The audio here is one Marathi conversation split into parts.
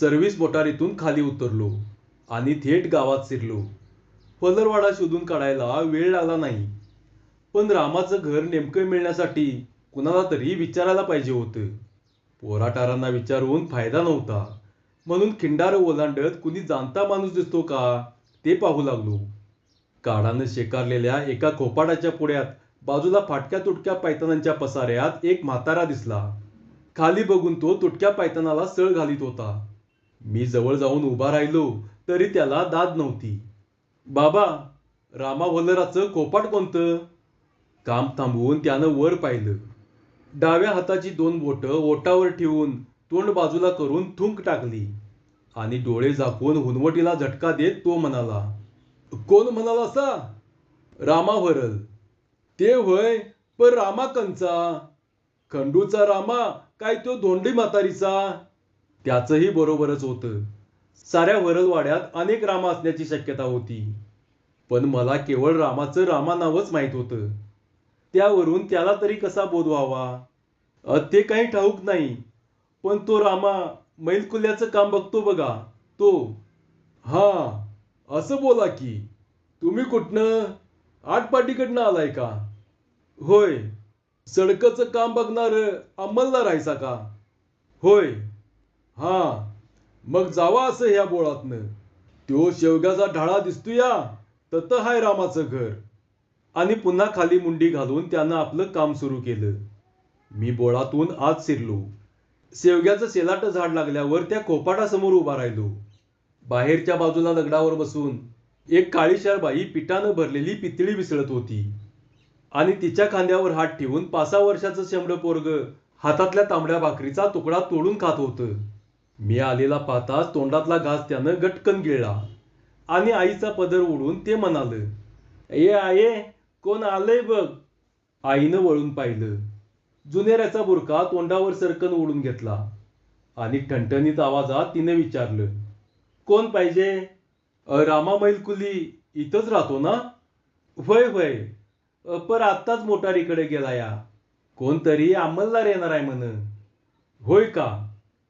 सर्व्हिस मोटारीतून खाली उतरलो आणि थेट गावात शिरलो. पलरवाडा शोधून काढायला वेळ लागला नाही. पण रामाचं घर नेमकं मिळण्यासाठी कुणाला तरी विचारायला पाहिजे होतं. पोराटारांना विचारून फायदा नव्हता. म्हणून खिंडार ओलांडत कुणी जाणता माणूस दिसतो का ते पाहू लागलो. काळानं शेकारलेल्या एका खोपाटाच्या पुढ्यात बाजूला फाटक्या तुटक्या पायतानांच्या पसाऱ्यात एक म्हातारा दिसला. खाली बघून तो तुटक्या पायतानाला सळ घालीत होता. मी जवळ जाऊन उभा राहिलो तरी त्याला दाद नव्हती. बाबा रामा कोपाट कोणतं? काम थांबवून त्यानं वर पाहिलं. डाव्या हाताची दोन बोटं ओटावर ठेवून तोंड बाजूला करून थुंक टाकली आणि डोळे झाकून हुनवटीला झटका देत तो म्हणाला कोण म्हणाला असा? रामावरल ते होय पण रामा कंचा? खंडूचा रामा काय तो धोंडी म्हातारीचा? त्याचंही बरोबरच होतं. साऱ्या वरलवाड्यात अनेक रामा असण्याची शक्यता होती. पण मला केवळ रामाचं रामा नावच माहीत होतं. त्यावरून त्याला तरी कसा बोध व्हावा? ते काही ठाऊक नाही. पण तो रामा मैलकुल्याचं काम बघतो बघा. तो हा असं बोला की तुम्ही कुठनं? आटपाटीकडनं आलाय का? होय सडकचं काम बघणार अंमलदार राहायचा का? होय हा. मग जावा असं ह्या बोळातनं. त्यो शेवग्याचा ढाळा दिसतोया तत हाय रामाचं घर. आणि पुन्हा खाली मुंडी घालून त्यानं आपलं काम सुरू केलं. मी बोळातून आत शिरलो. शेवग्याचं सेलाट झाड लागल्यावर त्या कोपाटासमोर उभा राहिलो. बाहेरच्या बाजूला दगडावर बसून एक काळीशार बाई पिठानं भरलेली पितळी विसळत होती. आणि तिच्या खांद्यावर हात ठेवून पाच सहा वर्षाचं शेंबडं पोरग हातातल्या तांबड्या भाकरीचा तुकडा तोडून खात होतं. मी आलेला पाहताच तोंडातला घास त्यानं गटकन गिळला आणि आईचा पदर उडून ते म्हणालं ये आये कोण आलंय बघ. आईनं वळून पाहिलं. जुनेऱ्याचा बुरका तोंडावर सरकन ओढून घेतला आणि ठणठणीत आवाजात तिनं विचारलं कोण पाहिजे? रामा मैलकुली इथंच राहतो ना? होय होय. पर आत्ताच मोटारीकडे गेला या कोणतरी अंमलदार येणार आहे म्हण. होय का?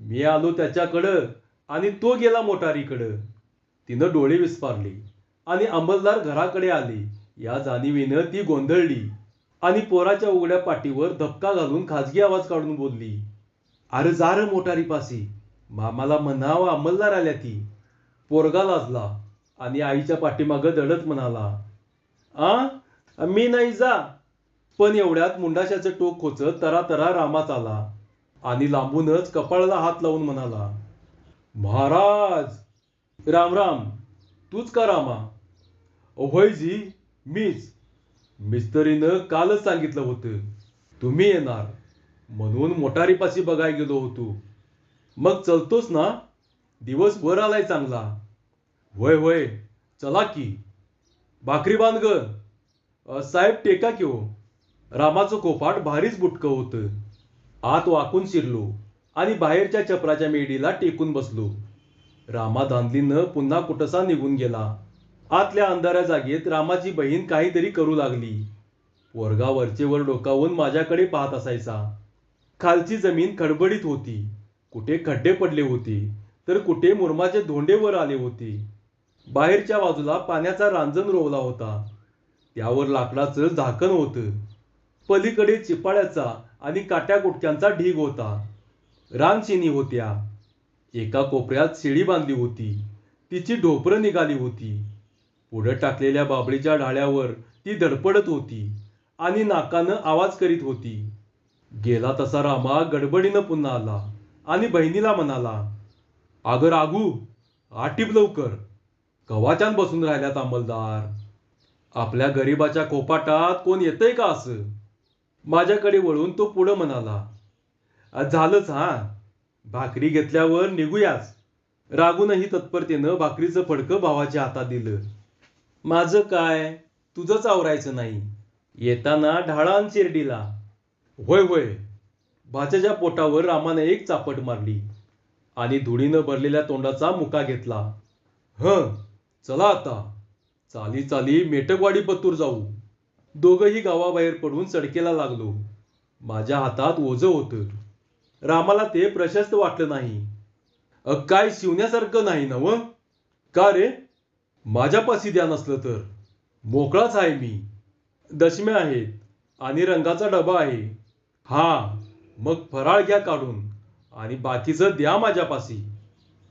मी आलो त्याच्याकडं आणि तो गेला मोटारीकडं. तिनं डोळे विस्पारले आणि अंमलदार घराकडे आले. या जाणीवीनं ती गोंधळली आणि पोराच्या उघड्या पाठीवर धक्का घालून खाजगी आवाज काढून बोलली अरे जा रे मोटारीपाशी. मामाला म्हणावं अंमलदार आल्या ती. पोरगा लाजला आणि आईच्या पाठीमागं दडत म्हणाला आ? मी नाही जा. पण एवढ्यात मुंडाशाचं टोक खोचत तरा तरा रामात आला. आणि लांबूनच कपाळाला हात लावून म्हणाला महाराज राम राम तूच का रामा? अभयजी जी मीच. मिस्तरीनं कालच सांगितलं होतं तुम्ही येणार. म्हणून मोटारीपाशी बघाय गेलो होतो. मग चलतोस ना? दिवस वर आलाय चांगला. वय वय चला की. भाकरी बांध ग. साहेब टेका की हो. रामाचं कोपाट भारीच बुटकं होतं. आत वाकून शिरलो आणि बाहेरच्या चपराच्या मेडीला टेकून बसलो. रामा धांदलीनं पुन्हा कुठसा निघून गेला. आतल्या अंधाऱ्या जागेत रामाची बहीण काहीतरी करू लागली. पोरगा वरचेवर डोकावून माझ्याकडे पाहत असायचा. खालची जमीन खडबडीत होती. कुठे खड्डे पडले होते तर कुठे मुरमाचे धोंडे वर आले होते. बाहेरच्या बाजूला पाण्याचा रांजण रोवला होता. त्यावर लाकडाचं झाकण होतं. पलीकडे चिपाळ्याचा आणि काट्या गुटक्यांचा ढीग होता. रानशिनी होत्या. एका कोपऱ्यात शिडी बांधली होती. तिची ढोपरं निघाली होती. पुढं टाकलेल्या बाबळीच्या ढाळ्यावर ती धडपडत होती आणि नाकानं आवाज करीत होती. गेला तसा रामा गडबडीनं पुन्हा आला आणि बहिणीला म्हणाला अगं रागू आटीप लवकर. कवाच्यान बसून राहिल्यात अंमलदार? आपल्या गरिबाच्या कोपाटात कोण येतंय का असं? माझ्याकडे वळून तो पुढं म्हणाला झालंच हा. भाकरी घेतल्यावर निघूयाच रागूनही तत्परतेनं भाकरीचं फडकं भावाच्या हातात दिलं. माझं काय? तुझंच आवरायचं नाही. येताना ढाळान शिर्डीला. होय होय. भाच्याच्या पोटावर रामाने एक चापट मारली आणि धुळीनं भरलेल्या तोंडाचा मुका घेतला. ह चला आता. चाली चाली मेटकवाडी पत्तूर जाऊ. दोघंही गावाबाहेर पडून सडकेला लागलो. माझ्या हातात ओझं होतं. रामाला ते प्रशस्त वाटलं नाही. अ, काय शिवण्यासारखं नाही ना व? का रे? माझ्यापाशी द्या नसलं तर. मोकळाच आहे मी. दशम्या आहेत आणि रंगाचा डबा आहे. हा मग फराळ घ्या काढून आणि बाकीचं द्या माझ्यापाशी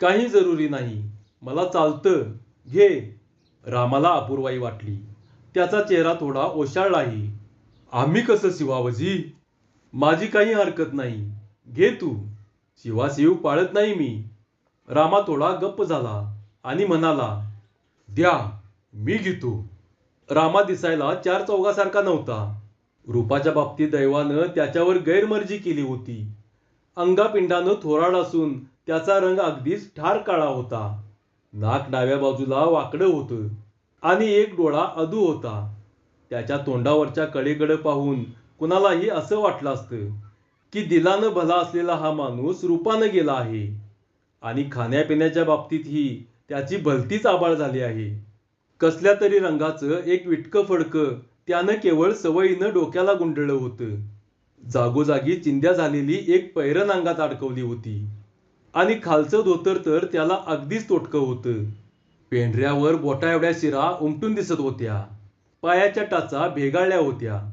काही जरुरी नाही. मला चालतं. घे. रामाला अपूर्वाई वाटली. त्याचा चेहरा थोडा ओशाळलाही आम्ही कसं शिवावजी? माझी काही हरकत नाही. घे तू. शिवाशिव पाळत नाही मी. रामा थोडा गप्प झाला आणि म्हणाला द्या मी घेतो. रामा दिसायला चार चौघासारखा नव्हता. रूपाच्या बाबतीत दैवानं त्याच्यावर गैरमर्जी केली होती. अंगापिंडानं थोराड असून त्याचा रंग अगदीच ठार काळा होता. नाक डाव्या बाजूला वाकडं होतं. आणि एक डोळा अधू होता. त्याच्या तोंडावरच्या कडेकडे पाहून कुणालाही असं वाटलं असतं की दिलानं भला असलेला हा माणूस रूपानं गेला आहे आणि खाण्यापिण्याच्या बाबतीतही त्याची भलतीच आबाळ झाली आहे. कसल्या तरी रंगाचं एक विटकं फडकं त्यानं केवळ सवयीनं डोक्याला गुंडळलं होतं. जागोजागी चिंध्या झालेली एक पैरण अंगात अडकवली होती. आणि खालचं धोतर तर त्याला अगदीच तोटकं होतं. पेंढऱ्यावर बोटा एवढ्या शिरा उमटून दिसत होत्या. पायाच्या टाचा भेगाळल्या होत्या.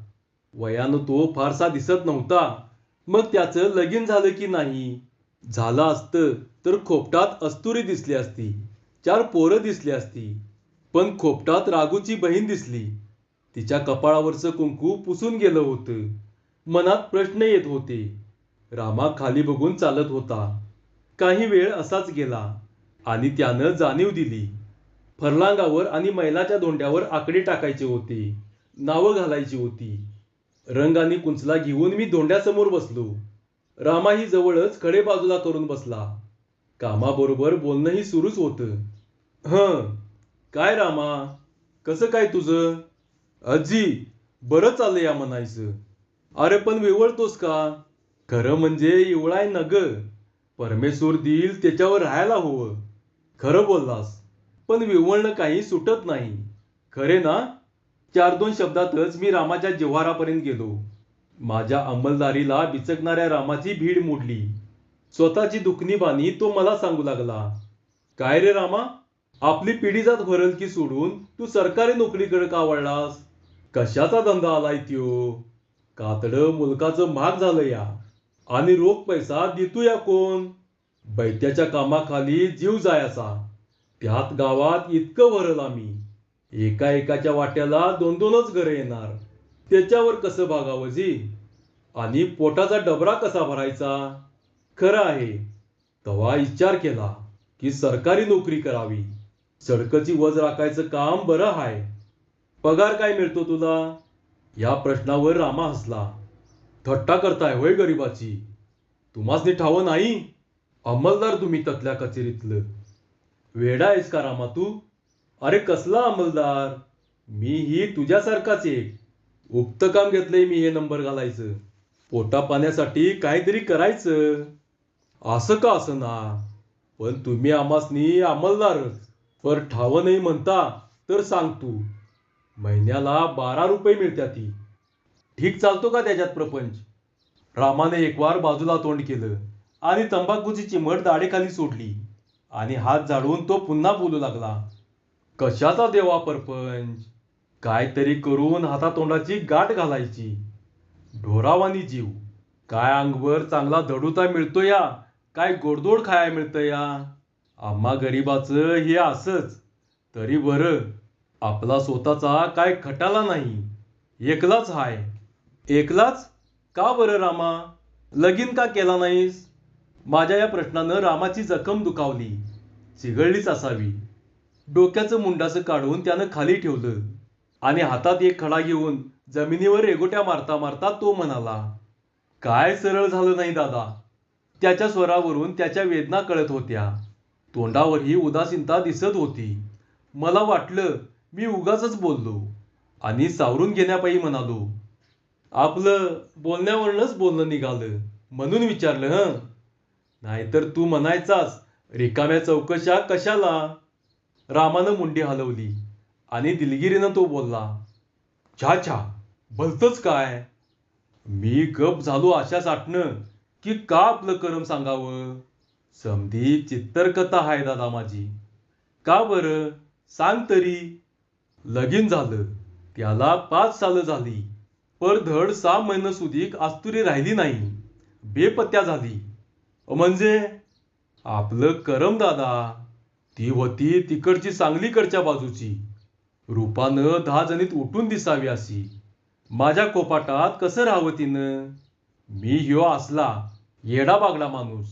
वयानं तो फारसा दिसत नव्हता. मग त्याचं लगीन झालं की नाही? झालं असतं तर खोपटात अस्तुरी दिसली असती चार पोरं दिसली असती. पण खोपटात रागूची बहीण दिसली. तिच्या कपाळावरचं कुंकू पुसून गेलं होतं. मनात प्रश्न येत होते. रामा खाली बघून चालत होता. काही वेळ असाच गेला आणि त्यानं जाणीव दिली. फरलांगावर आणि मैलाच्या धोंड्यावर आकडे टाकायचे होते नावं घालायची होती. रंग आणि कुंचला घेऊन मी धोंड्यासमोर बसलो. रामाही जवळच खडे बाजूला करून बसला. कामाबरोबर बोलणंही सुरूच होतं. हं काय रामा? कसं काय तुझं? आजी बरं चाललंय या म्हणायचं. अरे पण विवळतोस का? खरं म्हणजे इवळाय न ग परमेश्वर देईल त्याच्यावर राहायला हवं. खरं बोललास. पण विवळणं काही सुटत नाही. खरे ना? चार दोन शब्दातच मी रामाच्या जिव्हारापर्यंत गेलो. माझ्या अंमलदारीला बिचकणाऱ्या रामाची भीड मोडली. स्वतःची दुखणी बाणी तो मला सांगू लागला. काय रे रामा? आपली पिढी जात भरल की सोडून तू सरकारी नोकरीकडे का वळलास? कशाचा धंदा आलाय त्यो? कातडं मुलकाचं महाग झालं या. आणि रोख पैसा देतो या कोण? बैत्याच्या कामाखाली जीव जायचा त्यात गावात इतकं भरल आम्ही एका एकाच्या वाट्याला दोन दोनच घरं येणार. त्याच्यावर कसं भागावं जी? आणि पोटाचा डबरा कसा भरायचा? खरं आहे तवा विचार केला की सरकारी नोकरी करावी. सडकची वज राखायचं काम बरं हाय. पगार काय मिळतो तुला? या प्रश्नावर रामा हसला. थट्टा करताय होय गरिबाची. तुम्हासनी ठावं नाही? अंमलदार तुम्ही तथल्या कचेरीतलं. वेडा आहेस का रामा तू? अरे कसला अंमलदार? मी ही तुझ्यासारखाच एक. उक्त काम घेतलंय मी हे नंबर घालायचं. पोटा पाण्यासाठी काहीतरी करायचं. असं का असं ना? पण तुम्ही आमासनी अंमलदारच. पर ठावं नाही म्हणता तर सांग तू. महिन्याला बारा रुपये मिळत्या ती. ठीक चालतो का त्याच्यात प्रपंच? रामाने एकवार बाजूला तोंड केलं आणि तंबाखूची चिमट दाढेखाली सोडली. आणि हात झाडून तो पुन्हा बोलू लागला कशाचा देवा परपंच? काहीतरी करून हातातोंडाची गाठ घालायची. ढोरावानी जीव. काय अंगवर चांगला दडूता मिळतो या? काय गोडदोड खाया मिळतं या? आम्हा गरीबाचं हे असंच. तरी बरं आपला स्वतःचा काय खटाला नाही. एकलाच हाय. एकलाच? का बरं रामा? लगीन का केला नाहीस? माझ्या या प्रश्नानं रामाची जखम दुखावली. चिघळलीच असावी. डोक्याचं मुंडाचं काढून त्यानं खाली ठेवलं आणि हातात एक खडा घेऊन जमिनीवर रेगोट्या मारता मारता तो म्हणाला काय सरळ झालं नाही दादा. त्याच्या स्वरावरून त्याच्या वेदना कळत होत्या. तोंडावरही उदासीनता दिसत होती. मला वाटलं मी उगाच बोललो आणि सावरून घेण्यापायी म्हणालो आपलं बोलण्यावरूनच बोलणं निघालं म्हणून विचारलं हं? नाहीतर तू म्हणायचास रिकाम्या चौकशा कशाला? रामानं मुंडी हलवली आणि दिलगिरीनं तो बोलला छा छा भलतंच काय? मी गप झालो अशा साठणं की का आपलं करम सांगावं? समधी चित्तरकथा आहे दादा माझी. का बरं? सांग तरी. लगीन झालं. त्याला पाच सालं झाली. पर धड सहा महिनं सुधीक आस्तुरी राहिली नाही. बेपत्या झाली. म्हणजे? आपलं करम दादा ती होती तिकडची सांगलीकडच्या बाजूची. रूपानं दहा जणीत उठून दिसावी अशी. माझ्या कोपाटात कसं राहावं तिनं? मी ह्यो असला येडा बागडा माणूस.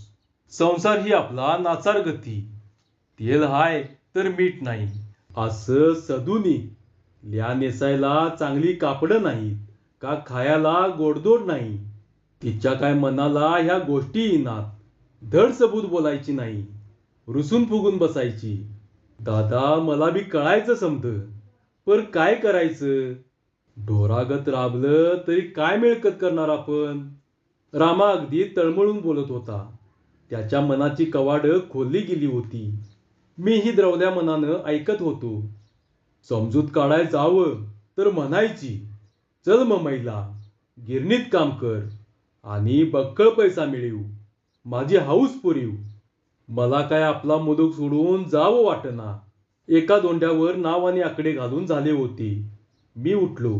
संसार ही आपला नाचार गती तेल हाय तर मीठ नाही. असं सदुनी. ल्या नेसायला चांगली कापडं नाहीत का खायला गोडदोड नाही. तिच्या काय मनाला ह्या गोष्टी येणार धडसबूत बोलायची नाही रुसून फुगून बसायची. दादा मला बी कळायचं समत पर काय करायचं? ढोरागत राबलं तरी काय मिळकत करणार आपण? रामा अगदी तळमळून बोलत होता. त्याच्या मनाची कवाड खोलली गेली होती. मीही द्रवल्या मनानं ऐकत होतो. समजूत काढाय जावं तर म्हणायची चल महिला गिरणीत काम कर आणि बक्कळ पैसा मिळवू माझी हाऊस पुरीव. मला काय आपला मुलूक सोडून जावं वाटना. एका दोंड्यावर नाव आणि आकडे घालून झाले होते. मी उठलो.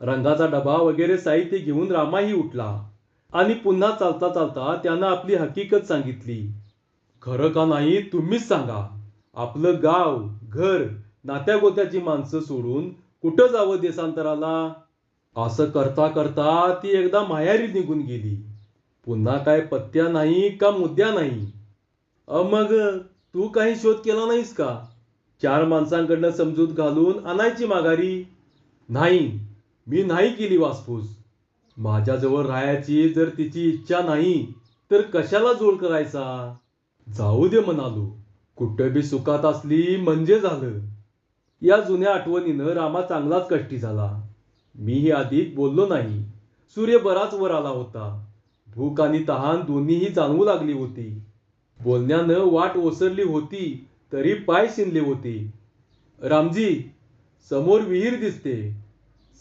रंगाचा डबा वगैरे साहित्य घेऊन रामाही उठला. आणि पुन्हा चालता चालता त्यानं आपली हकीकत सांगितली. खरं का नाही तुम्हीच सांगा. आपलं गाव घर नात्या गोत्याची माणसं सोडून कुठं जावं देशांतराला असं करता करता ती एकदा माहेरी निघून गेली. पुन्हा काय पत्त्या नाही का मुद्द्या नाही? अ मग तू काही शोध केला नाहीस का? चार माणसांकडनं समजूत घालून आणायची माघारी? नाही मी नाही केली वासपूस. माझ्याजवळ राहायची जर तिची इच्छा नाही तर कशाला जोड करायचा? जाऊ दे म्हणालो. कुठं बी सुखात असली म्हणजे झालं. या जुन्या आठवणीनं रामा चांगलाच कष्टी झाला. मीही अधिक बोललो नाही. सूर्य बराच वर आला होता. भूक आणि तहान दोन्हीही जाणवू लागली होती. बोलण्यानं वाट ओसरली होती तरी पाय शिनले होते. रामजी समोर विहीर दिसते.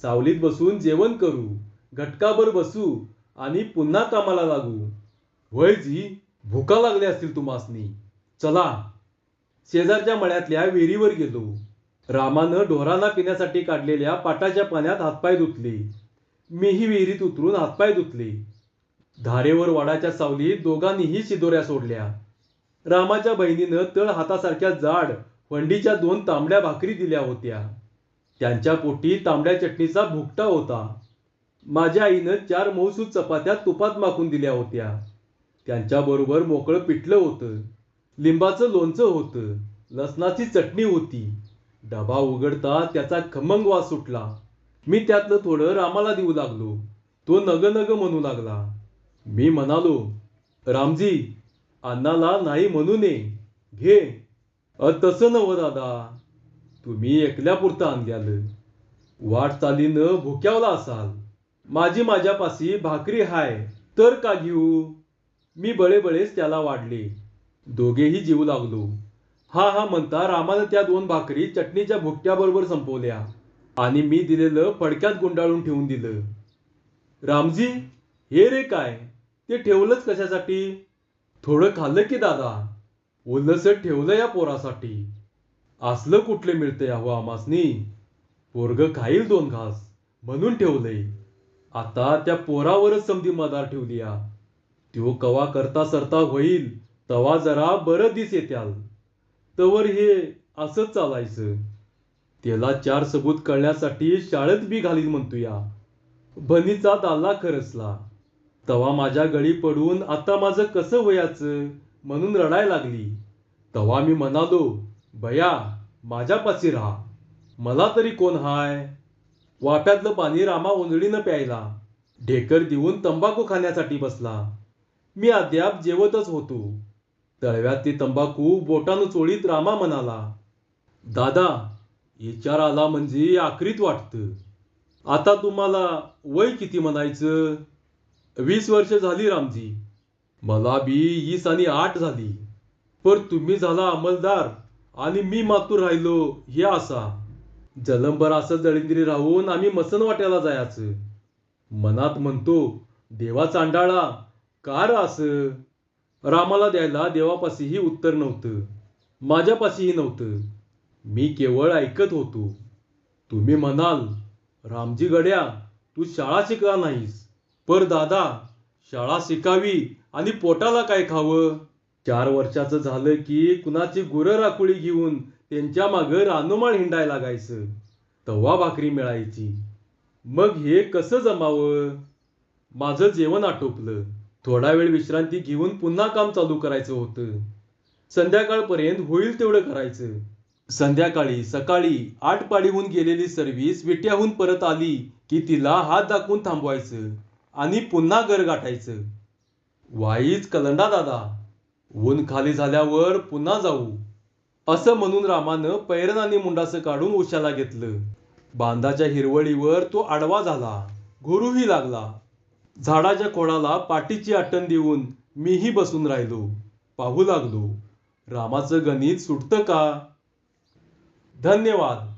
सावलीत बसून जेवण करू घटकाभर बसू आणि पुन्हा कामाला लागू. होय जी भुका लागल्या असतील तुम्हासनी. चला शेजारच्या मळ्यातल्या विहिरीवर गेलो. रामानं ढोरांना पिण्यासाठी काढलेल्या पाटाच्या पाण्यात हातपाय धुतले. मीही विहिरीत उतरून हातपाय धुतले. धारेवर वाडाच्या सावलीत दोघांनीही शिदोऱ्या सोडल्या. रामाच्या बहिणीनं तळ हातासारख्या जाड वंडीच्या दोन तांबड्या भाकरी दिल्या होत्या. त्यांच्या पोटी तांबड्या चटणीचा भुकटा होता. माझ्या आईनं चार मऊसूद चपात्या तुपात माखून दिल्या होत्या. त्यांच्याबरोबर मोकळं पिठलं होतं. लिंबाचं लोणचं होतं. लसणाची चटणी होती. डबा उघडता त्याचा खमंग वास सुटला. मी त्यातलं थोडं रामाला देऊ लागलो. तो नग नग म्हणू लागला. मी म्हणालो रामजी अण्णाला नाही म्हणू नये घे. अ तसं नव दादा. तुम्ही एकल्यापुरतं आणल्यालं. वाट चालीनं भुक्यावला असाल. माझी माझ्यापाशी भाकरी हाय तर का घेऊ? मी बळेबळेच त्याला वाढले. दोघेही जीव लागलो. हा हा म्हणता रामानं त्या दोन भाकरी चटणीच्या भुकट्याबरोबर संपवल्या आणि मी दिलेलं फडक्यात गुंडाळून ठेवून दिलं. रामजी हे रे काय? ते ठेवलंच कशासाठी? थोडं खाल्लं की दादा? ओलसर ठेवलं या पोरासाठी. असलं कुठले मिळतंय अहो आमासनी? पोरग खाईल दोन घास म्हणून ठेवलंय. आता त्या पोरावरच समधी मदार ठेवली या त्यो कवा करता सरता होईल तवा जरा बरं दिस येत्याल. तवर हे असंच चालायचं. त्याला चार सबूत कळण्यासाठी शाळेत बी घालीन म्हणतो या बनीचा दाला खरसला. तवा माझ्या गळी पडून आता माझं कसं वयाचं? म्हणून रडाय लागली. तवा मी म्हणालो बया माझ्यापाशी राहा. मला तरी कोण हाय? वाफ्यातलं पाणी रामा ओंजळीनं प्यायला. ढेकर देऊन तंबाखू खाण्यासाठी बसला. मी अद्याप जेवतच होतो. तळव्यात ती तंबाखू बोटानं चोळीत रामा म्हणाला दादा विचार आला म्हणजे आखरीत वाटतं. आता तुम्हाला वय किती म्हणायचं? वीस वर्ष झाली रामजी. मला बी वीस आणि आठ झाली. पर तुम्ही झाला अंमलदार आणि मी मातूर राहिलो हे असा जलंबर असं जळिंद्री राहून आम्ही मसन वाट्याला जायचं. मनात म्हणतो देवा चांडाळा कार असं रामाला द्यायला देवापाशीही उत्तर नव्हतं. माझ्यापाशीही नव्हतं. मी केवळ ऐकत होतो. तुम्ही म्हणाल रामजी गड्या तू शाळा शिकला नाहीस. पर दादा शाळा शिकावी आणि पोटाला काय खावं? चार वर्षाचं झालं की कुणाची गुरं राखुळी घेऊन त्यांच्या मागं रानोमाळ हिंडायला लागायचं. तवा भाकरी मिळायची. मग हे कसं जमावं? माझं जेवण आटोपलं. थोडा वेळ विश्रांती घेऊन पुन्हा काम चालू करायचं होतं. संध्याकाळपर्यंत होईल तेवढं करायचं. संध्याकाळी सकाळी आठ पाडीहून गेलेली सर्व्हिस विट्याहून परत आली की तिला हात दाखवून थांबवायचं. आणि पुन्हा घर गाठायचं. वाईच कलंडा दादा ऊन खाली झाल्यावर पुन्हा जाऊ. असं म्हणून रामानं पैरण आणि मुंडासं काढून उशाला घेतलं. बांधाच्या हिरवळीवर तो आडवा झाला. घोरूही लागला. झाडाच्या खोडाला पाठीची आटण देऊन मीही बसून राहिलो. पाहू लागलो. रामाचं गणित सुटतं का? धन्यवाद.